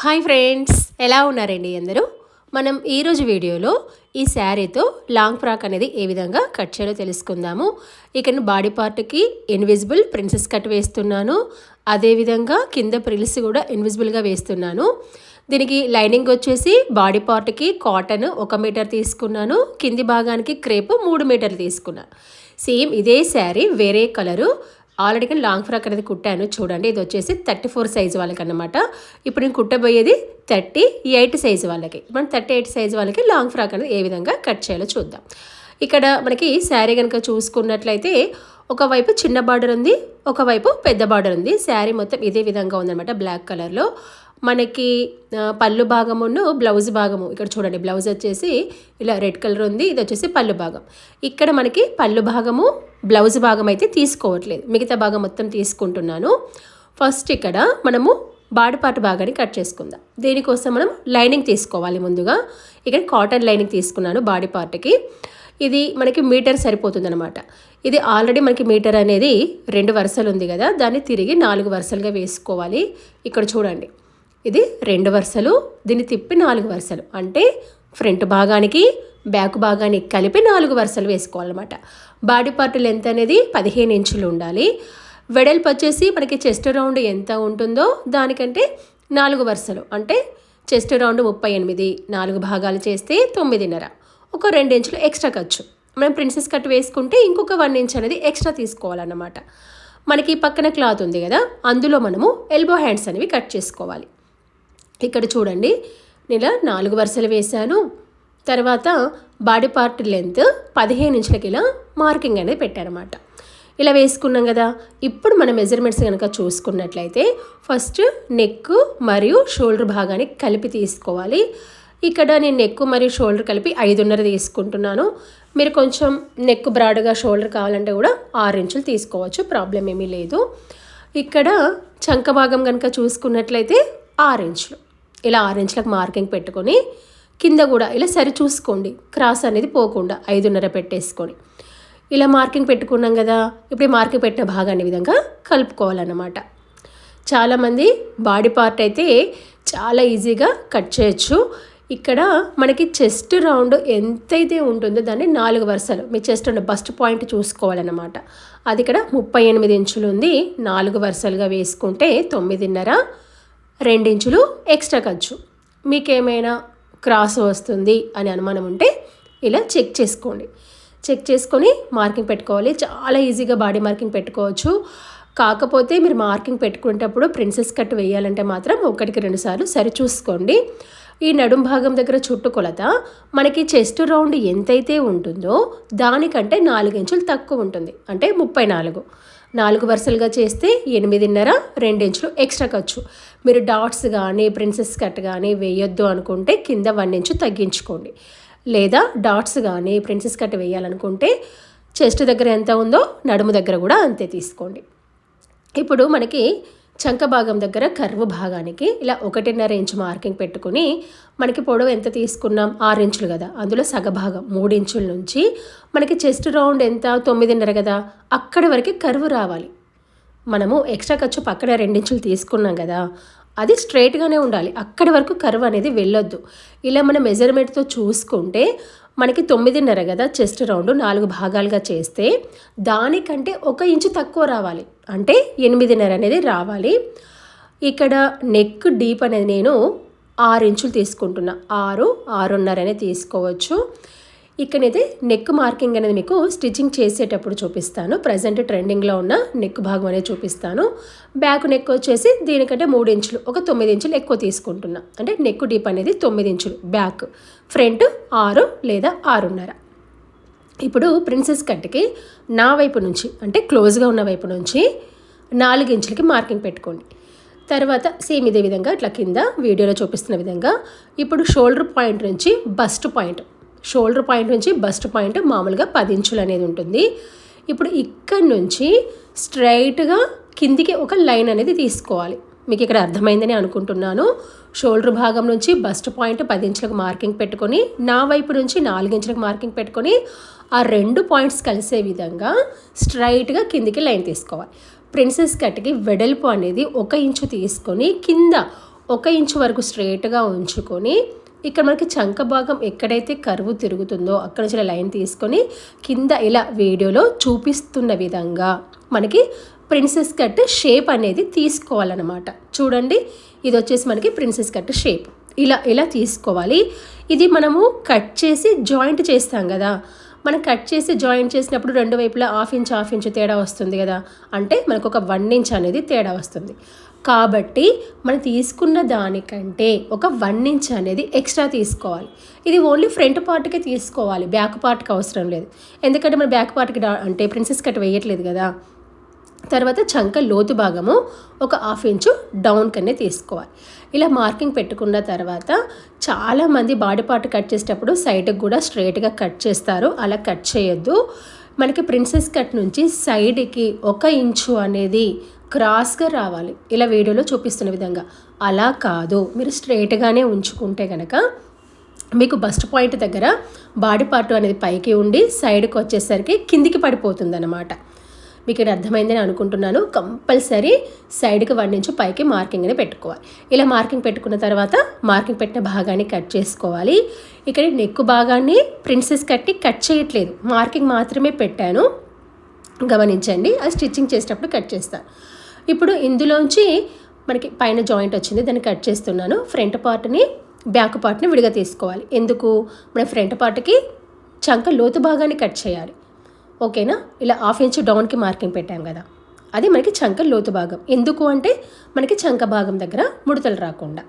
Hi friends ఎలా ఉన్నారండి అందరూ? మనం ఈరోజు వీడియోలో ఈ శారీతో లాంగ్ ఫ్రాక్ అనేది ఏ విధంగా కట్ చేయాలో తెలుసుకుందాము. ఇక్కడ బాడీ పార్ట్కి ఇన్విజిబుల్ ప్రిన్సెస్ కట్ వేస్తున్నాను. అదేవిధంగా కింద ప్రిల్స్ కూడా ఇన్విజిబుల్గా వేస్తున్నాను. దీనికి లైనింగ్ వచ్చేసి బాడీ పార్ట్కి కాటన్ ఒక మీటర్ తీసుకున్నాను. కింది భాగానికి క్రేప్ మూడు మీటర్లు తీసుకున్నాను సేమ్ ఇదే శారీ వేరే కలరు. ఆల్రెడీ లాంగ్ ఫ్రాక్ అనేది కుట్టాను. చూడండి ఇది వచ్చేసి థర్టీ ఫోర్ సైజ్ వాళ్ళకి అనమాట ఇప్పుడు నేను కుట్టబోయేది థర్టీ ఎయిట్ సైజ్ వాళ్ళకి. మనం థర్టీ ఎయిట్ సైజ్ వాళ్ళకి లాంగ్ ఫ్రాక్ అనేది ఏ విధంగా కట్ చేయాలో చూద్దాం. ఇక్కడ మనకి శారీ కనుక చూసుకున్నట్లయితే ఒకవైపు చిన్న బార్డర్ ఉంది ఒకవైపు పెద్ద బార్డర్ ఉంది. శారీ మొత్తం ఇదే విధంగా ఉందన్నమాట బ్లాక్ కలర్లో మనకి పళ్ళు భాగమును బ్లౌజ్ భాగము. ఇక్కడ చూడండి బ్లౌజ్ వచ్చేసి ఇలా రెడ్ కలర్ ఉంది ఇది వచ్చేసి పళ్ళు భాగం. ఇక్కడ మనకి పళ్ళు భాగము బ్లౌజ్ భాగం అయితే తీసుకోవట్లేదు. మిగతా భాగం మొత్తం తీసుకుంటున్నాను. ఫస్ట్ ఇక్కడ మనము బాడీ పార్ట్ భాగాన్ని కట్ చేసుకుందాం. దీనికోసం మనం లైనింగ్ తీసుకోవాలి ముందుగా. ఇక్కడ కాటన్ లైనింగ్ తీసుకున్నాను బాడీ పార్ట్కి ఇది మనకి మీటర్ సరిపోతుంది అనమాట ఇది ఆల్రెడీ మనకి మీటర్ అనేది రెండు వరుసలు ఉంది కదా దాన్ని తిరిగి నాలుగు వరుసలుగా వేసుకోవాలి. ఇక్కడ చూడండి ఇది రెండు వరుసలు దీన్ని తిప్పి నాలుగు వరుసలు. అంటే ఫ్రంట్ భాగానికి బ్యాక్ భాగానికి కలిపి నాలుగు వరుసలు వేసుకోవాలన్నమాట. బాడీ పార్ట్ లెంత్ అనేది పదిహేను ఇంచులు ఉండాలి. వెడల్పు వచ్చేసి మనకి చెస్ట్ రౌండ్ ఎంత ఉంటుందో దానికంటే నాలుగు వరుసలు. అంటే చెస్ట్ రౌండ్ ముప్పై ఎనిమిది నాలుగు భాగాలు చేస్తే తొమ్మిదిన్నర. ఒక రెండు ఇంచులు ఎక్స్ట్రా ఖర్చు. మనం ప్రిన్సెస్ కట్ వేసుకుంటే ఇంకొక వన్ ఇంచ్ అనేది ఎక్స్ట్రా తీసుకోవాలన్నమాట. మనకి పక్కన క్లాత్ ఉంది కదా అందులో మనము ఎల్బో హ్యాండ్స్ అనేవి కట్ చేసుకోవాలి. ఇక్కడ చూడండి నేను నాలుగు వరుసలు వేశాను. తర్వాత బాడీ పార్ట్ లెంత్ పదిహేను ఇంచులకి ఇలా మార్కింగ్ అనేది పెట్టారన్నమాట. ఇలా వేసుకున్నాం కదా ఇప్పుడు మన మెజర్మెంట్స్ కనుక చూసుకున్నట్లయితే ఫస్ట్ నెక్ మరియు షోల్డర్ భాగాన్ని కలిపి తీసుకోవాలి. ఇక్కడ నేను నెక్ మరియు షోల్డర్ కలిపి ఐదున్నర తీసుకుంటున్నాను. మీరు కొంచెం నెక్ బ్రాడ్గా షోల్డర్ కావాలంటే కూడా ఆరు ఇంచులు తీసుకోవచ్చు. ప్రాబ్లం ఏమీ లేదు. ఇక్కడ చంక భాగం కనుక చూసుకున్నట్లయితే ఆరు ఇంచులు. ఇలా ఆరు ఇంచులకు మార్కింగ్ పెట్టుకొని కింద కూడా ఇలా సరి చూసుకోండి. క్రాస్ అనేది పోకుండా ఐదున్నర పెట్టేసుకొని. ఇలా మార్కింగ్ పెట్టుకున్నాం కదా ఇప్పుడు మార్కింగ్ పెట్టిన భాగాన్ని విధంగా కలుపుకోవాలన్నమాట. చాలామంది బాడీ పార్ట్ అయితే చాలా ఈజీగా కట్ చేయొచ్చు. ఇక్కడ మనకి చెస్ట్ రౌండ్ ఎంతైతే ఉంటుందో దాన్ని నాలుగు వరుసలు. మీ చెస్ట్ ఉన్న బస్ట్ పాయింట్ చూసుకోవాలన్నమాట. అది ఇక్కడ ముప్పై ఎనిమిది ఇంచులు ఉంది. నాలుగు వరుసలుగా వేసుకుంటే తొమ్మిదిన్నర రెండించులు ఎక్స్ట్రా ఖర్చు. మీకేమైనా క్రాస్ వస్తుంది అని అనుమానం ఉంటే ఇలా చెక్ చేసుకోండి. చెక్ చేసుకొని మార్కింగ్ పెట్టుకోవాలి. చాలా ఈజీగా బాడీ మార్కింగ్ పెట్టుకోవచ్చు. కాకపోతే మీరు మార్కింగ్ పెట్టుకునేటప్పుడు ప్రిన్సెస్ కట్ వేయాలంటే మాత్రం ఒకటికి రెండు సార్లు సరి చూసుకోండి. ఈ నడుం భాగం దగ్గర చుట్టు కొలత మనకి చెస్ట్ రౌండ్ ఎంతైతే ఉంటుందో దానికంటే నాలుగించులు తక్కువ ఉంటుంది. అంటే ముప్పై నాలుగు. నాలుగు వరుసలుగా చేస్తే ఎనిమిదిన్నర రెండించులు ఎక్స్ట్రా ఖర్చు. మీరు డాట్స్ కానీ ప్రిన్సెస్ కట్ కానీ వేయొద్దు అనుకుంటే కింద వన్ ఇంచు తగ్గించుకోండి. లేదా డాట్స్ కానీ ప్రిన్సెస్ కట్ వేయాలనుకుంటే చెస్ట్ దగ్గర ఎంత ఉందో నడుము దగ్గర కూడా అంతే తీసుకోండి. ఇప్పుడు మనకి చంక భాగం దగ్గర కర్వ్ భాగానికి ఇలా ఒకటిన్నర ఇంచు మార్కింగ్ పెట్టుకుని మనకి పొడవు ఎంత తీసుకున్నాం? ఆరు ఇంచులు కదా. అందులో సగభాగం మూడు ఇంచుల నుంచి మనకి చెస్ట్ రౌండ్ ఎంత? తొమ్మిదిన్నర కదా. అక్కడి వరకు కర్వ్ రావాలి. మనము ఎక్స్ట్రా ఖర్చు పక్కన రెండించులు తీసుకున్నాం కదా. అది స్ట్రైట్గానే ఉండాలి. అక్కడి వరకు కర్వ్ అనేది వెళ్ళొద్దు. ఇలా మన మెజర్మెంట్తో చూసుకుంటే మనకి తొమ్మిదిన్నర కదా చెస్ట్ రౌండ్ నాలుగు భాగాలుగా చేస్తే దానికంటే ఒక ఇంచు తక్కువ రావాలి. అంటే ఎనిమిదిన్నర అనేది రావాలి. ఇక్కడ నెక్ డీప్ అనేది నేను ఆరు ఇంచులు తీసుకుంటున్నా. ఆరు ఆరున్నర అనేది తీసుకోవచ్చు. ఇక్కడైతే నెక్ మార్కింగ్ అనేది మీకు స్టిచ్చింగ్ చేసేటప్పుడు చూపిస్తాను. ప్రజెంట్ ట్రెండింగ్లో ఉన్న నెక్ భాగం అనేది చూపిస్తాను. బ్యాక్ నెక్ వచ్చేసి దీనికంటే మూడు ఇంచులు ఒక తొమ్మిది ఇంచులు ఎక్కువ తీసుకుంటున్నా. అంటే నెక్ డీప్ అనేది తొమ్మిది ఇంచులు బ్యాక్ ఫ్రంట్ ఆరు లేదా ఆరున్నర. ఇప్పుడు ప్రిన్సెస్ కట్కి నా వైపు నుంచి అంటే క్లోజ్గా ఉన్న వైపు నుంచి నాలుగు ఇంచులకి మార్కింగ్ పెట్టుకోండి. తర్వాత సేమ్ ఇదే విధంగా ఇట్లా కింద వీడియోలో చూపిస్తున్న విధంగా ఇప్పుడు షోల్డర్ పాయింట్ నుంచి బస్ట్ పాయింట్ షోల్డర్ పాయింట్ నుంచి బస్ట్ పాయింట్ మామూలుగా పది ఇంచులు అనేది ఉంటుంది. ఇప్పుడు ఇక్కడ నుంచి స్ట్రైట్గా కిందికి ఒక లైన్ అనేది తీసుకోవాలి. మీకు ఇక్కడ అర్థమైందని అనుకుంటున్నాను. షోల్డర్ భాగం నుంచి బస్ట్ పాయింట్ పది ఇంచులకు మార్కింగ్ పెట్టుకొని నా వైపు నుంచి నాలుగు ఇంచులకు మార్కింగ్ పెట్టుకొని ఆ రెండు పాయింట్స్ కలిసే విధంగా స్ట్రైట్గా కిందికి లైన్ తీసుకోవాలి. ప్రిన్సెస్ కట్కి వెడల్పు అనేది ఒక ఇంచు తీసుకొని కింద ఒక ఇంచు వరకు స్ట్రైట్గా ఉంచుకొని ఇక్కడ మనకి చంక భాగం ఎక్కడైతే కరువు తిరుగుతుందో అక్కడ నుంచి లైన్ తీసుకొని కింద ఇలా వీడియోలో చూపిస్తున్న విధంగా మనకి ప్రిన్సెస్ కట్ షేప్ అనేది తీసుకోవాలన్నమాట. చూడండి ఇది వచ్చేసి మనకి ప్రిన్సెస్ కట్ షేప్. ఇలా ఇలా తీసుకోవాలి. ఇది మనము కట్ చేసి జాయింట్ చేస్తాం కదా. మనం కట్ చేసి జాయింట్ చేసినప్పుడు రెండు వైపులా హాఫ్ ఇంచ్ హాఫ్ ఇంచ్ తేడా వస్తుంది కదా. అంటే మనకు ఒక వన్ ఇంచ్ అనేది తేడా వస్తుంది. కాబట్టి మనం తీసుకున్న దానికంటే ఒక వన్ ఇంచ్ అనేది ఎక్స్ట్రా తీసుకోవాలి. ఇది ఓన్లీ ఫ్రంట్ పార్ట్కే తీసుకోవాలి. బ్యాక్ పార్ట్కి అవసరం లేదు. ఎందుకంటే మన బ్యాక్ పార్ట్కి అంటే ప్రిన్సెస్ కట్ వేయట్లేదు కదా. తర్వాత చంక లోతు భాగము ఒక హాఫ్ ఇంచు డౌన్ కనే తీసుకోవాలి. ఇలా మార్కింగ్ పెట్టుకున్న తర్వాత చాలామంది బాడీ పార్ట్ కట్ చేసేటప్పుడు సైడ్కి కూడా స్ట్రైట్గా కట్ చేస్తారు. అలా కట్ చేయొద్దు. మనకి ప్రిన్సెస్ కట్ నుంచి సైడ్కి ఒక ఇంచు అనేది క్రాస్గా రావాలి. ఇలా వీడియోలో చూపిస్తున్న విధంగా. అలా కాదు. మీరు స్ట్రైట్గానే ఉంచుకుంటే కనుక మీకు బస్ట్ పాయింట్ దగ్గర బాడీ పార్ట్ అనేది పైకి ఉండి సైడ్కి వచ్చేసరికి కిందికి పడిపోతుందన్నమాట. మీకు ఇది అర్థమైందని అనుకుంటున్నాను. కంపల్సరీ సైడ్కి వన్ నుంచి పైకి మార్కింగ్ అని పెట్టుకోవాలి. ఇలా మార్కింగ్ పెట్టుకున్న తర్వాత మార్కింగ్ పెట్టిన భాగాన్ని కట్ చేసుకోవాలి. ఇక్కడ నెక్ భాగాన్ని ప్రిన్సెస్ కట్టి కట్ చేయట్లేదు. మార్కింగ్ మాత్రమే పెట్టాను. గమనించండి. అది స్టిచ్చింగ్ చేసేటప్పుడు కట్ చేస్తాను ఇప్పుడు ఇందులోంచి మనకి పైన జాయింట్ వచ్చింది దాన్ని కట్ చేస్తున్నాను. ఫ్రంట్ పార్ట్ని బ్యాక్ పార్ట్ని విడిగా తీసుకోవాలి. ఎందుకు? మన ఫ్రంట్ పార్ట్కి చంక లోతు భాగాన్ని కట్ చేయాలి. ఓకేనా? ఇలా హాఫ్ ఇంచ్ డౌన్కి మార్కింగ్ పెట్టాం కదా. అది మనకి చంక లోతు భాగం. ఎందుకు అంటే మనకి చంక భాగం దగ్గర ముడతలు రాకుండా.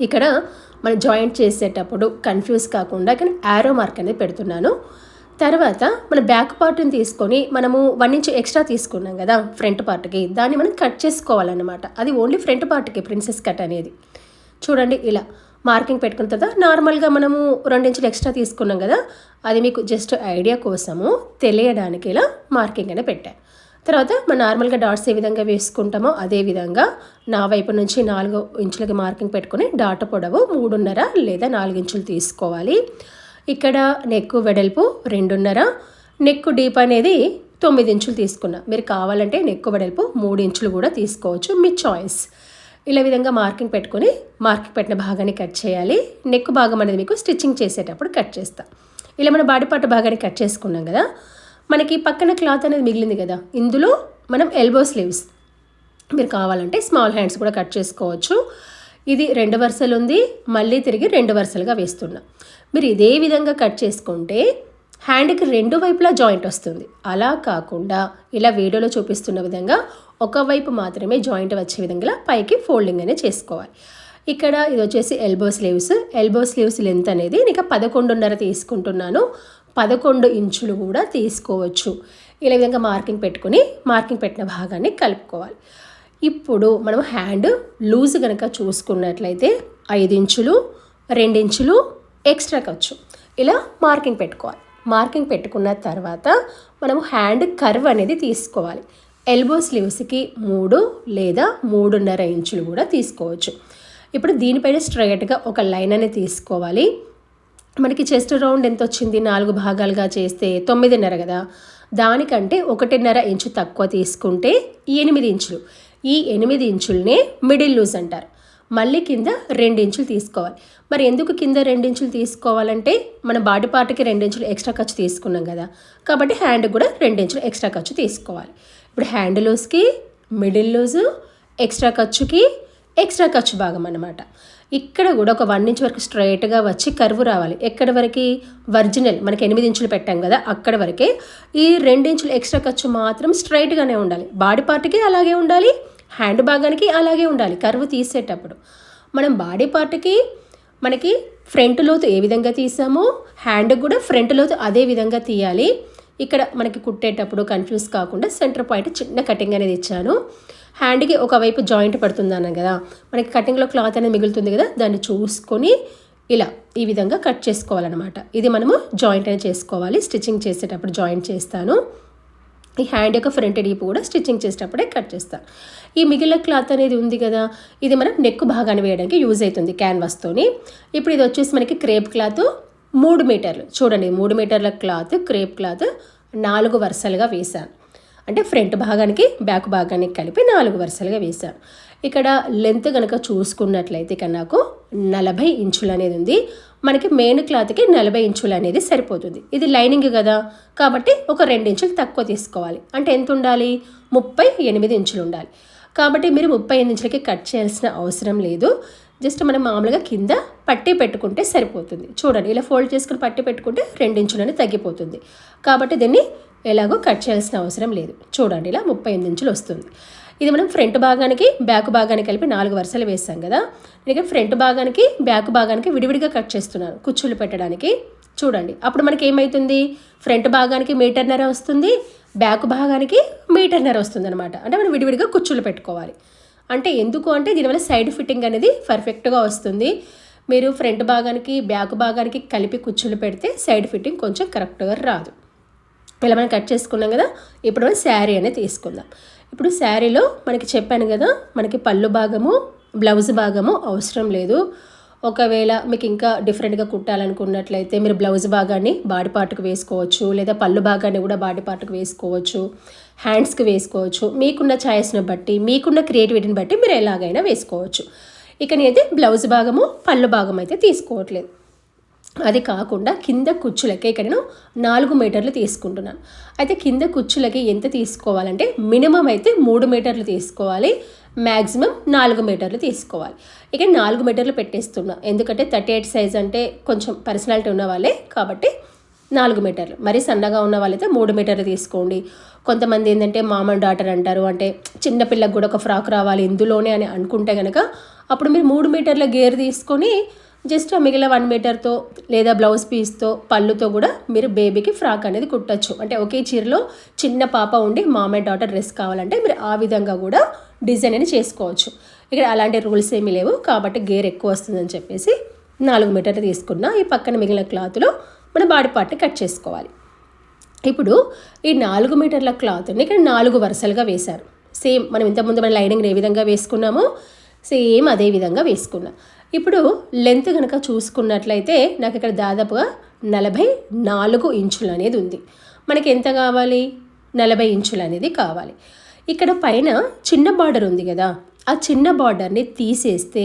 ఇక్కడ మనం జాయింట్ చేసేటప్పుడు కన్ఫ్యూజ్ కాకుండా ఇక్కడ యారో మార్క్ అనేది పెడుతున్నాను. తర్వాత మన బ్యాక్ పార్ట్ని తీసుకొని మనము వన్ ఇంచ్ ఎక్స్ట్రా తీసుకున్నాం కదా ఫ్రంట్ పార్ట్కి. దాన్ని మనం కట్ చేసుకోవాలన్నమాట. అది ఓన్లీ ఫ్రంట్ పార్ట్కి ప్రిన్సెస్ కట్ అనేది. చూడండి ఇలా. మార్కింగ్ పెట్టుకున్న తర్వాత నార్మల్గా మనము రెండించులు ఎక్స్ట్రా తీసుకున్నాం కదా అది మీకు జస్ట్ ఐడియా కోసము తెలియడానికి ఇలా మార్కింగ్ అనేది పెట్టాను తర్వాత మనం నార్మల్గా డాట్స్ ఏ విధంగా వేసుకుంటామో అదే విధంగా నా వైపు నుంచి నాలుగు ఇంచులకి మార్కింగ్ పెట్టుకుని డాట్ పొడవు మూడున్నర లేదా నాలుగు ఇంచులు తీసుకోవాలి. ఇక్కడ నెక్కు వెడల్పు రెండున్నర నెక్కు డీప్ అనేది తొమ్మిది ఇంచులు తీసుకున్నా. మీరు కావాలంటే నెక్కు వెడల్పు మూడు ఇంచులు కూడా తీసుకోవచ్చు మీ చాయిస్ ఇలా విధంగా మార్కింగ్ పెట్టుకొని మార్కింగ్ పెట్టిన భాగాన్ని కట్ చేయాలి. నెక్ భాగం అనేది మీకు స్టిచ్చింగ్ చేసేటప్పుడు కట్ చేస్తా. ఇలా మన బాడీ పార్ట్ భాగాన్ని కట్ చేసుకున్నాం కదా మనకి పక్కన క్లాత్ అనేది మిగిలింది కదా ఇందులో మనం ఎల్బో స్లీవ్స్ మీరు కావాలంటే స్మాల్ హ్యాండ్స్ కూడా కట్ చేసుకోవచ్చు. ఇది రెండు వరుసలు ఉంది మళ్ళీ తిరిగి రెండు వరుసలుగా వేస్తున్నా. మీరు ఇదే విధంగా కట్ చేసుకుంటే హ్యాండ్కి రెండు వైపులా జాయింట్ వస్తుంది. అలా కాకుండా ఇలా వీడియోలో చూపిస్తున్న విధంగా ఒకవైపు మాత్రమే జాయింట్ వచ్చే విధంగా పైకి ఫోల్డింగ్ అనేది చేసుకోవాలి. ఇక్కడ ఇది వచ్చేసి elbow sleeves elbow sleeves length అనేది నేను పదకొండున్నర తీసుకుంటున్నాను. పదకొండు ఇంచులు కూడా తీసుకోవచ్చు. ఇలా విధంగా మార్కింగ్ పెట్టుకుని మార్కింగ్ పెట్టిన భాగాన్ని కలుపుకోవాలి. ఇప్పుడు మనం హ్యాండ్ లూజ్ కనుక చూసుకున్నట్లయితే ఐదు ఇంచులు రెండించులు ఎక్స్ట్రా ఖర్చు. ఇలా మార్కింగ్ పెట్టుకోవాలి. మార్కింగ్ పెట్టుకున్న తర్వాత మనము హ్యాండ్ కర్వ్ అనేది తీసుకోవాలి. ఎల్బో స్లీవ్స్కి మూడు లేదా మూడున్నర ఇంచులు కూడా తీసుకోవచ్చు. ఇప్పుడు దీనిపైన స్ట్రైట్గా ఒక లైన్ అనేది తీసుకోవాలి. మనకి చెస్ట్ రౌండ్ ఎంత వచ్చింది? నాలుగు భాగాలుగా చేస్తే తొమ్మిదిన్నర కదా. దానికంటే ఒకటిన్నర ఇంచు తక్కువ తీసుకుంటే ఎనిమిది ఇంచులు. ఈ ఎనిమిది ఇంచులనే మిడిల్ లూజ్ అంటారు. మళ్ళీ కింద రెండించులు తీసుకోవాలి. మరి ఎందుకు కింద రెండించులు తీసుకోవాలంటే మన బాడీ పార్ట్కి రెండించులు ఎక్స్ట్రా ఖర్చు తీసుకున్నాం కదా. కాబట్టి హ్యాండ్ కూడా రెండించులు ఎక్స్ట్రా ఖర్చు తీసుకోవాలి. ఇప్పుడు హ్యాండ్ లూజ్కి మిడిల్ లూజు ఎక్స్ట్రా ఖర్చుకి ఎక్స్ట్రా ఖర్చు భాగం అనమాట ఇక్కడ కూడా ఒక వన్ ఇంచ్ వరకు స్ట్రైట్గా వచ్చి కరువు రావాలి. ఎక్కడి వరకు? ఒరిజినల్ మనకి ఎనిమిది ఇంచులు పెట్టాం కదా అక్కడ వరకే. ఈ రెండు ఇంచులు ఎక్స్ట్రా ఖర్చు మాత్రం స్ట్రైట్గానే ఉండాలి. బాడీ పార్ట్కి అలాగే ఉండాలి. హ్యాండ్ భాగానికి అలాగే ఉండాలి కరువు తీసేటప్పుడు. మనం బాడీ పార్ట్కి మనకి ఫ్రంట్ లోతు ఏ విధంగా తీసామో హ్యాండ్ కూడా ఫ్రంట్ లోతు అదే విధంగా తీయాలి. ఇక్కడ మనకి కుట్టేటప్పుడు కన్ఫ్యూజ్ కాకుండా సెంటర్ పాయింట్ చిన్న కటింగ్ అనేది ఇచ్చాను. హ్యాండ్కి ఒకవైపు జాయింట్ పడుతుందన్నాను కదా మనకి కటింగ్లో క్లాత్ అనేది మిగులుతుంది కదా దాన్ని చూసుకొని ఇలా ఈ విధంగా కట్ చేసుకోవాలన్నమాట. ఇది మనము జాయింట్ అనేది చేసుకోవాలి స్టిచ్చింగ్ చేసేటప్పుడు జాయింట్ చేస్తాను. ఈ హ్యాండ్ యొక్క ఫ్రంట్ డీప్ కూడా స్టిచ్చింగ్ చేసేటప్పుడే కట్ చేస్తాను ఈ మిగిలిన క్లాత్ అనేది ఉంది కదా ఇది మనం నెక్ భాగాన్ని వేయడానికి యూజ్ అవుతుంది క్యాన్వాస్తోని ఇప్పుడు ఇది వచ్చేసి మనకి క్రేప్ క్లాత్ మూడు మీటర్లు చూడండి మూడు మీటర్ల క్లాత్ క్రేప్ క్లాత్ నాలుగు వరుసలుగా వేశాను. అంటే ఫ్రంట్ భాగానికి బ్యాక్ భాగానికి కలిపి నాలుగు వరుసలుగా వేశాను. ఇక్కడ లెంత్ కనుక చూసుకున్నట్లయితే ఇక్కడ నాకు నలభై ఇంచులు అనేది ఉంది. మనకి మెయిన్ క్లాత్కి నలభై ఇంచులు అనేది సరిపోతుంది. ఇది లైనింగ్ కదా కాబట్టి ఒక రెండు ఇంచులు తక్కువ తీసుకోవాలి. అంటే ఎంత ఉండాలి? ముప్పై ఎనిమిది ఇంచులు ఉండాలి. కాబట్టి మీరు ముప్పై ఎనిమిది ఇంచులకి కట్ చేయాల్సిన అవసరం లేదు. జస్ట్ మనం మామూలుగా కింద పట్టి పెట్టుకుంటే సరిపోతుంది. చూడండి ఇలా ఫోల్డ్ చేసుకుని పట్టి పెట్టుకుంటే రెండు ఇంచులని తగ్గిపోతుంది. కాబట్టి దీన్ని ఎలాగో కట్ చేయాల్సిన అవసరం లేదు. చూడండి ఇలా ముప్పై ఎనిమిది ఇంచులు వస్తుంది. ఇది మనం ఫ్రంట్ భాగానికి బ్యాక్ భాగానికి కలిపి నాలుగు వరుసలు వేసాం కదా. నేను ఫ్రంట్ భాగానికి బ్యాక్ భాగానికి విడివిడిగా కట్ చేస్తున్నాను కుచ్చులు పెట్టడానికి. చూడండి అప్పుడు మనకి ఏమవుతుంది ఫ్రంట్ భాగానికి మీటర్నర వస్తుంది బ్యాక్ భాగానికి మీటర్నర వస్తుంది అనమాట అంటే మనం విడివిడిగా కుచ్చులు పెట్టుకోవాలి. అంటే ఎందుకు అంటే దీనివల్ల సైడ్ ఫిట్టింగ్ అనేది పర్ఫెక్ట్గా వస్తుంది. మీరు ఫ్రంట్ భాగానికి బ్యాక్ భాగానికి కలిపి కుచ్చులు పెడితే సైడ్ ఫిట్టింగ్ కొంచెం కరెక్ట్గా రాదు. ఇలా మనం కట్ చేసుకున్నాం కదా ఇప్పుడు మనం శారీ అనేది తీసుకుందాం. ఇప్పుడు శారీలో మనకి చెప్పాను కదా మనకి పళ్ళు భాగము బ్లౌజ్ భాగము అవసరం లేదు. ఒకవేళ మీకు ఇంకా డిఫరెంట్గా కుట్టాలనుకున్నట్లయితే మీరు బ్లౌజ్ భాగాన్ని బాడీ పార్ట్కి వేసుకోవచ్చు లేదా పళ్ళు భాగాన్ని కూడా బాడీ పార్ట్కి వేసుకోవచ్చు హ్యాండ్స్కి వేసుకోవచ్చు. మీకున్న ఛాయిస్ని బట్టి మీకున్న క్రియేటివిటీని బట్టి మీరు ఎలాగైనా వేసుకోవచ్చు. ఇక నేనైతే బ్లౌజ్ భాగము పళ్ళు భాగం అయితే తీసుకోవట్లేదు. అది కాకుండా కింద కుచ్చులకే ఇక్కడ నేను నాలుగు మీటర్లు తీసుకుంటున్నాను. అయితే కింద కుచ్చులకి ఎంత తీసుకోవాలంటే మినిమం అయితే మూడు మీటర్లు తీసుకోవాలి మ్యాక్సిమం నాలుగు మీటర్లు తీసుకోవాలి. ఇక నాలుగు మీటర్లు పెట్టేస్తున్నా. ఎందుకంటే థర్టీ ఎయిట్ సైజ్ అంటే కొంచెం పర్సనాలిటీ ఉన్న వాళ్ళే కాబట్టి నాలుగు మీటర్లు. మరీ సన్నగా ఉన్న వాళ్ళైతే మూడు మీటర్లు తీసుకోండి. కొంతమంది ఏంటంటే మామన్ డాటర్ అంటారు అంటే చిన్నపిల్లకి కూడా ఒక ఫ్రాక్ రావాలి ఇందులోనే అని అనుకుంటే కనుక అప్పుడు మీరు మూడు మీటర్ల గేర్ తీసుకొని జస్ట్ మిగిలిన వన్ మీటర్తో లేదా బ్లౌజ్ పీస్తో పళ్ళుతో కూడా మీరు బేబీకి ఫ్రాక్ అనేది కుట్టచ్చు. అంటే ఒకే చీరలో చిన్న పాప ఉండి మామయ్య డాటర్ డ్రెస్ కావాలంటే మీరు ఆ విధంగా కూడా డిజైన్ అనేది చేసుకోవచ్చు. ఇక్కడ అలాంటి రూల్స్ ఏమీ లేవు. కాబట్టి గేర్ ఎక్కువ వస్తుందని చెప్పేసి నాలుగు మీటర్లు తీసుకున్న ఈ పక్కన మిగిలిన క్లాత్లో మన బాడీ పార్ట్ని కట్ చేసుకోవాలి. ఇప్పుడు ఈ నాలుగు మీటర్ల క్లాత్ని ఇక్కడ నాలుగు వరుసలుగా వేశారు. సేమ్ మనం ఇంతకుముందు మన లైనింగ్ ఏ విధంగా వేసుకున్నామో సేమ్ అదే విధంగా వేసుకున్నా. ఇప్పుడు లెంత్ కనుక చూసుకున్నట్లయితే నాకు ఇక్కడ దాదాపుగా నలభై నాలుగు ఇంచులు అనేది ఉంది. మనకి ఎంత కావాలి? నలభై ఇంచులు అనేది కావాలి. ఇక్కడ పైన చిన్న బార్డర్ ఉంది కదా ఆ చిన్న బార్డర్ని తీసేస్తే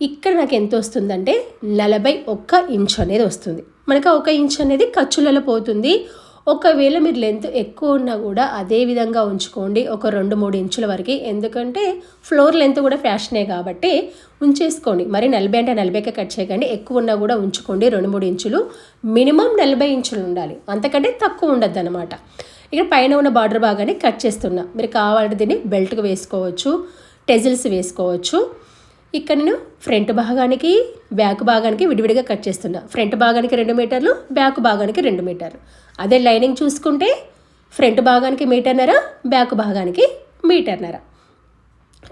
ఇక్కడ నాకు ఎంత వస్తుందంటే నలభై ఒక్క ఇంచ్ అనేది వస్తుంది. మనకు ఒక ఇంచ్ అనేది ఖర్చులలో పోతుంది. ఒకవేళ మీరు లెంత్ ఎక్కువ ఉన్నా కూడా అదే విధంగా ఉంచుకోండి ఒక రెండు మూడు ఇంచుల వరకు. ఎందుకంటే ఫ్లోర్ లెంత్ కూడా ఫ్యాషనే కాబట్టి ఉంచేసుకోండి. మరి నలభై అంటే నలభైకే కట్ చేయకండి. ఎక్కువ ఉన్నా కూడా ఉంచుకోండి రెండు మూడు ఇంచులు. మినిమం నలభై ఇంచులు ఉండాలి. అంతకంటే తక్కువ ఉండద్దు అనమాట ఇక్కడ పైన ఉన్న బార్డర్ భాగాన్ని కట్ చేస్తున్నా. మీరు కావాలంటే దీన్ని బెల్ట్కి వేసుకోవచ్చు టెజిల్స్ వేసుకోవచ్చు. ఇక్కడ నేను ఫ్రంట్ భాగానికి బ్యాక్ భాగానికి విడివిడిగా కట్ చేస్తున్నా. ఫ్రంట్ భాగానికి రెండు మీటర్లు బ్యాక్ భాగానికి రెండు మీటర్లు. అదే లైనింగ్ చూసుకుంటే ఫ్రంట్ భాగానికి మీటర్నర బ్యాక్ భాగానికి మీటర్నర.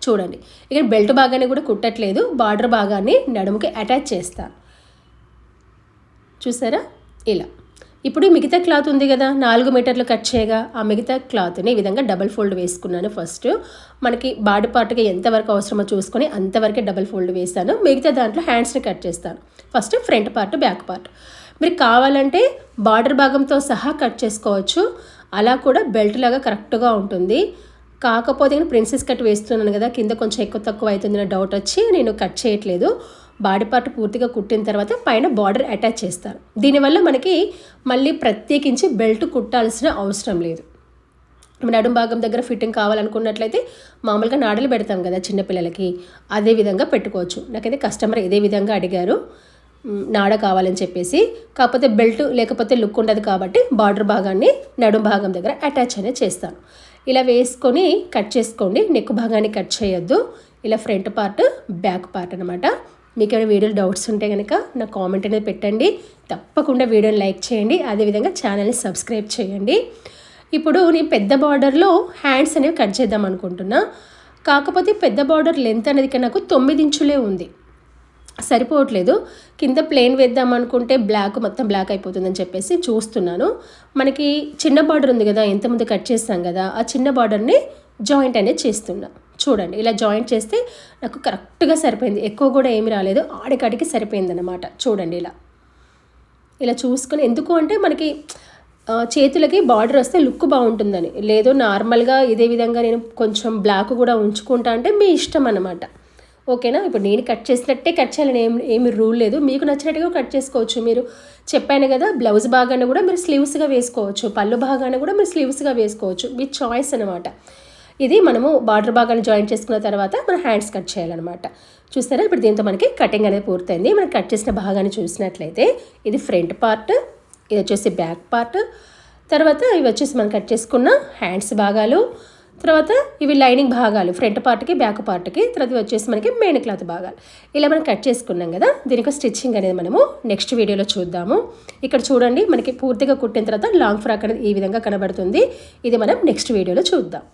చూడండి. ఇక్కడ బెల్ట్ భాగాన్ని కూడా కుట్టట్లేదు. బార్డర్ భాగాన్ని నడుముకి అటాచ్ చేస్తాను చూసారా? ఇలా. ఇప్పుడు మిగతా క్లాత్ ఉంది కదా నాలుగు మీటర్లు కట్ చేయగా ఆ మిగతా క్లాత్ని ఈ విధంగా డబల్ ఫోల్డ్ వేసుకున్నాను ఫస్ట్. మనకి బాడీ పార్ట్గా ఎంతవరకు అవసరమో చూసుకొని అంతవరకే డబల్ ఫోల్డ్ వేస్తాను మిగతా దాంట్లో హ్యాండ్స్ని కట్ చేస్తాను. First front part back part. మీరు కావాలంటే బార్డర్ భాగంతో సహా కట్ చేసుకోవచ్చు. అలా కూడా బెల్ట్ లాగా కరెక్ట్గా ఉంటుంది. కాకపోతే నేను ప్రిన్సెస్ కట్ వేస్తున్నాను కదా కింద కొంచెం ఎక్కువ తక్కువ అవుతుందన్న డౌట్ వచ్చి నేను కట్ చేయట్లేదు. బాడీ పార్ట్ పూర్తిగా కుట్టిన తర్వాత పైన బార్డర్ అటాచ్ చేస్తారు. దీనివల్ల మనకి మళ్ళీ ప్రత్యేకించి బెల్ట్ కుట్టాల్సిన అవసరం లేదు. నడుం భాగం దగ్గర ఫిట్టింగ్ కావాలనుకున్నట్లయితే మామూలుగా నాడలు పెడతాం కదా చిన్నపిల్లలకి అదే విధంగా పెట్టుకోవచ్చు. నాకైతే కస్టమర్ ఇదే విధంగా అడిగారు. నాడ కావాలని చెప్పేసి కాకపోతే బెల్ట్ లేకపోతే లుక్ ఉండదు కాబట్టి బార్డర్ భాగాన్ని నడుం భాగం దగ్గర అటాచ్ అనేది చేస్తాను. ఇలా వేసుకొని కట్ చేసుకోండి నెక్ భాగాన్ని కట్ చేయొద్దు. ఇలా ఫ్రంట్ పార్ట్ బ్యాక్ పార్ట్ అనమాట మీకు ఏమైనా వీడియోలు డౌట్స్ ఉంటే కనుక నా కామెంట్ అనేది పెట్టండి. తప్పకుండా వీడియోని లైక్ చేయండి. అదేవిధంగా ఛానల్ని సబ్స్క్రైబ్ చేయండి. ఇప్పుడు నేను పెద్ద బార్డర్లో హ్యాండ్స్ అనేవి కట్ చేద్దాం అనుకుంటున్నా. కాకపోతే పెద్ద బార్డర్ లెంత్ అనేది నాకు తొమ్మిది ఇంచులే ఉంది. సరిపోవట్లేదు. కింద ప్లేన్ వేద్దాం అనుకుంటే బ్లాక్ మొత్తం బ్లాక్ అయిపోతుందని చెప్పేసి చూస్తున్నాను. మనకి చిన్న బార్డర్ ఉంది కదా ఎంతమంది కట్ చేస్తాం కదా ఆ చిన్న బార్డర్ని జాయింట్ అనేది చేస్తున్నా. చూడండి. ఇలా జాయింట్ చేస్తే నాకు కరెక్ట్గా సరిపోయింది. ఎక్కువ కూడా ఏమి రాలేదు. ఆడికాడికి సరిపోయింది అనమాట చూడండి ఇలా. ఇలా చూసుకొని ఎందుకు అంటే మనకి చేతులకి బార్డర్ వస్తే లుక్ బాగుంటుందని. లేదు నార్మల్గా ఇదే విధంగా నేను కొంచెం బ్లాక్ కూడా ఉంచుకుంటా అంటే మీ ఇష్టం అనమాట ఓకేనా? ఇప్పుడు నేను కట్ చేసినట్టే కట్ చేయాలని ఏం ఏమి రూల్ లేదు. మీకు నచ్చినట్టుగా కట్ చేసుకోవచ్చు. మీరు చెప్పాను కదా బ్లౌజ్ భాగాన్ని కూడా మీరు స్లీవ్స్గా వేసుకోవచ్చు. పళ్ళు భాగాన్ని కూడా మీరు స్లీవ్స్గా వేసుకోవచ్చు. మీ చాయిస్ అనమాట ఇది మనము బార్డర్ భాగాన్ని జాయిన్ చేసుకున్న తర్వాత మనం హ్యాండ్స్ కట్ చేయాలన్నమాట. చూస్తారా? ఇప్పుడు దీంతో మనకి కటింగ్ అనేది పూర్తయింది. మనం కట్ చేసిన భాగాన్ని చూసినట్లయితే ఇది ఫ్రంట్ పార్ట్ ఇది వచ్చేసి బ్యాక్ పార్ట్. తర్వాత ఇవి వచ్చేసి మనం కట్ చేసుకున్న హ్యాండ్స్ భాగాలు. తర్వాత ఇవి లైనింగ్ భాగాలు ఫ్రంట్ పార్ట్కి బ్యాక్ పార్ట్కి. తర్వాత వచ్చేసి మనకి మెయిన్ క్లాత్ భాగాలు. ఇలా మనం కట్ చేసుకున్నాం కదా? దీనికి స్టిచ్చింగ్ అనేది మనము నెక్స్ట్ వీడియోలో చూద్దాము. ఇక్కడ చూడండి మనకి పూర్తిగా కుట్టిన తర్వాత లాంగ్ ఫ్రాక్ అనేది ఈ విధంగా కనబడుతుంది. ఇది మనం నెక్స్ట్ వీడియోలో చూద్దాం.